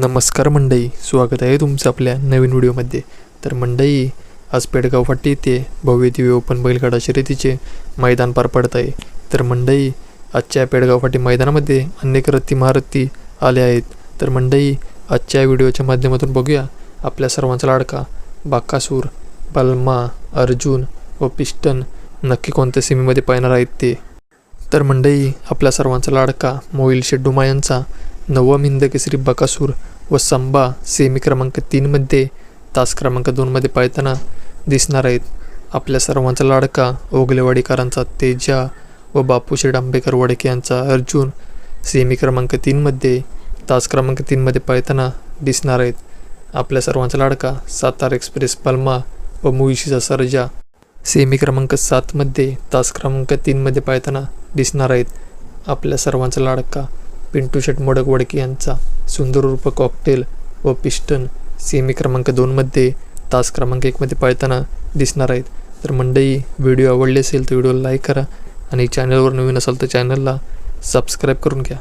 नमस्कार मंडई स्वागत आहे तुमचं आपल्या नवीन व्हिडिओमध्ये. तर मंडई आज पेडगाव फाटी येथे भव्य दिव्य ओपन बैलगाडा शर्यतीचे मैदान पार पडत आहे. तर मंडई आजच्या पेडगाव फाटी मैदानामध्ये अनेक रत्ती महारथी आले आहेत. तर मंडई आजच्या व्हिडिओच्या माध्यमातून बघूया आपल्या सर्वांचा लाडका बाकासूर बल्मा अर्जुन व पिस्टन नक्की कोणत्या सीमेमध्ये पाहणार आहेत ते. तर मंडई आपल्या सर्वांचा लाडका मोहिल शेड्डुमा यांचा नवम हिंद केसरी बकासूर व संबा सेमी क्रमांक तीनमध्ये तास क्रमांक दोनमध्ये पाळताना दिसणार आहेत. आपल्या सर्वांचा लाडका ओगलेवाडीकरांचा तेजा व बापूशेठ आंबेकर वडके यांचा अर्जुन सेमी क्रमांक तीनमध्ये तास क्रमांक तीनमध्ये पाळताना दिसणार आहेत. आपल्या सर्वांचा लाडका सातारा एक्सप्रेस पल्मा व मुईशीचा सर्जा सेमी क्रमांक सातमध्ये तास क्रमांक तीनमध्ये पाळताना दिसणार आहेत. आपल्या सर्वांचा लाडका पिंटू शेट मोडक वडके यांचा सुंदर रूप कॉकटेल व पिस्टन सेमी क्रमांक दोनमध्ये तास क्रमांक एकमध्ये पाळताना दिसणार आहेत. तर मंडई व्हिडिओ आवडले असेल तर व्हिडिओला लाईक करा आणि चॅनलवर नवीन असाल तर चॅनलला सबस्क्राईब करून घ्या.